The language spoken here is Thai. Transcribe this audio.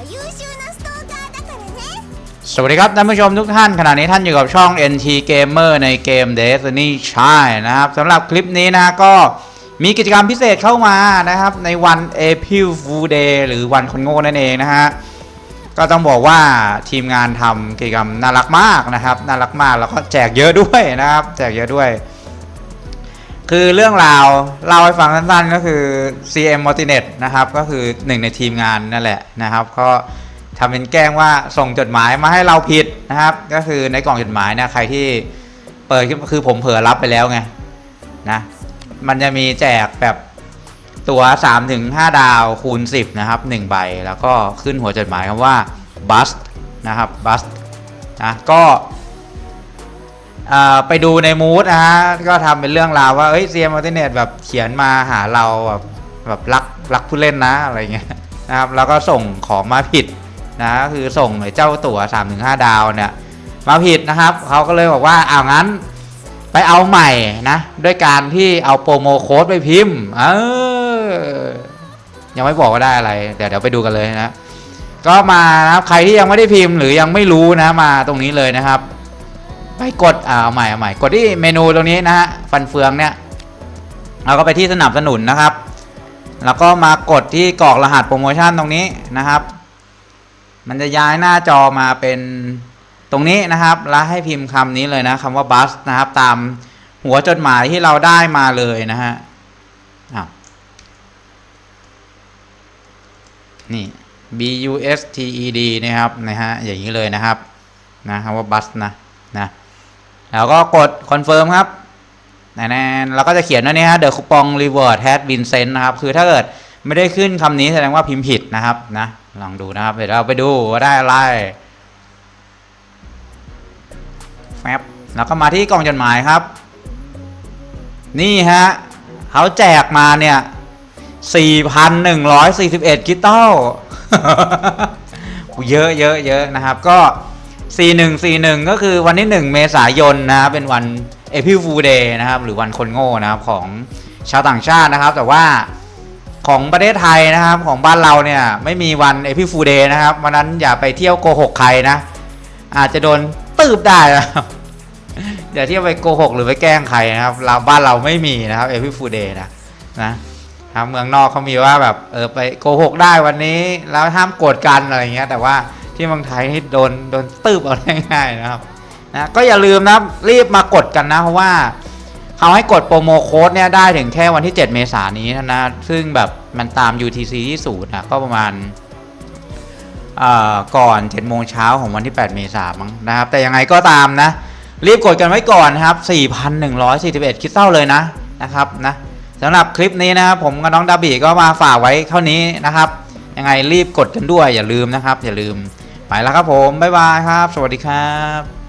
優秀なストーカーだからね สวัสดีครับท่านผู้ชมทุกท่านขณะนี้ท่านอยู่กับช่อง NT Gamer ในเกม Destiny ใช่นะครับสำหรับคลิปนี้นะก็มีกิจกรรมพิเศษเข้ามานะครับในวัน April Fool Day หรือวันคนโง่นั่นเองนะฮะก็ต้องบอกว่าทีมงานทำกิจกรรมน่ารักมากนะครับน่ารักมากแล้วก็แจกเยอะด้วยนะครับ แจกเยอะด้วย คือเรื่องราวเล่าให้ฟังสั้นๆก็คือ CM m o r t i n e t นะครับ ก็คือหนึ่งในทีมงานนั่นแหละนะครับ ก็ทำเป็นแกล้งว่าส่งจดหมายมาให้เราผิดนะครับ ก็คือในกล่องจดหมายนะใครที่เปิดคือผมเผลอรับไปแล้วไงนะมันจะมีแจกแบบตัว3-5ดาวคูณ 10 นะครับ 1 ใบ แล้วก็ขึ้นหัวจดหมายคำว่า bust นะครับ bust นะก็ ไปดูในมูดนะฮะก็ทำเป็นเรื่องราวว่าเอ้ยเซียมอัลเทเนตแบบเขียนมาหาเราแบบแบบรักรักผู้เล่นนะอะไรเงี้ยนะครับแล้วก็ส่งของมาผิดนะก็คือส่งเจ้าตั๋ว3-5 ดาวเนี่ยมาผิดนะครับเขาก็เลยบอกว่าเอางั้นไปเอาใหม่นะด้วยการที่เอาโปรโมโค้ดไปพิมพ์เออยังไม่บอกว่าได้อะไรเดี๋ยวเดี๋ยวไปดูกันเลยนะ ก็มานะครับใครที่ยังไม่ได้พิมพ์หรือยังไม่รู้นะมาตรงนี้เลยนะครับ ไปกดอ่าเอาใหม่เอาใหม่กดที่เมนูตรงนี้นะฮะฟันเฟืองเนี่ยเราก็ไปที่สนับสนุนนะครับ แล้วก็มากดที่กรอกรหัสโปรโมชั่นตรงนี้นะครับ มันจะย้ายหน้าจอมาเป็นตรงนี้นะครับ แล้วให้พิมพ์คำนี้เลยนะคำว่าบัสนะครับ ตามหัวจดหมายที่เราได้มาเลยนะฮะนี่ B U S T E D นะครับนะฮะอย่างนี้เลยนะครับนะคำว่าบัสนะนะ แล้วก็กดคอนเฟิร์มครับแน่ๆเราก็จะเขียนว่านี่ฮะ The coupon reward has been sent นะครับ คือถ้าเกิดไม่ได้ขึ้นคำนี้แสดงว่าพิมพ์ผิดนะครับนะ ลองดูนะครับ เดี๋ยวเราไปดูว่าได้อะไรแฟบแล้วก็มาที่กล่องจดหมายครับ นี่ฮะเขาแจกมาเนี่ย 4,141กิตอลเยอะเยอะเยอะนะครับ ก็ 4141 ก็คือวันที่ 1 เมษายนนะครับเป็นวัน April Fool Day นะครับหรือวันคนโง่นะครับของชาวต่างชาตินะครับ แต่ว่าของประเทศไทยนะครับของบ้านเราเนี่ยไม่มีวัน April Fool Day นะครับวันนั้นอย่าไปเที่ยวโกหกใครนะ อาจจะโดนตืบได้นะอย่าเที่ยวไปโกหกหรือไปแกล้งใครนะครับเราบ้านเราไม่มีนะครับ April Fool Day นะนะครับเมืองนอกเขามีว่าแบบเออไปโกหกได้วันนี้ แล้วห้ามโกรธกันอะไรเงี้ยแต่ว่า ที่เมืองไทยโดนโดนตืบเอาง่ายๆนะครับนะก็อย่าลืมนะรีบมากดกันนะเพราะว่าเขาให้กดโปรโมโค้ดเนี่ยได้ถึงแค่วันที่ 7 เมษายนนี้นะซึ่งแบบมันตาม UTC ที่ศูนย์นะก็ประมาณเอ่อก่อน7โมงเช้าของวันที่ 8 เมษายนนะครับ แต่ยังไงก็ตามนะ รีบกดกันไว้ก่อนนะครับ 4,141 คิดเท่าเลยนะนะครับนะสำหรับคลิปนี้นะครับผมกับน้องดาบีก็มาฝากไว้เท่านี้นะครับ ยังไงรีบกดกันด้วยอย่าลืมนะครับ อย่าลืม ไปแล้วครับผม บ๊ายบายครับ สวัสดีครับ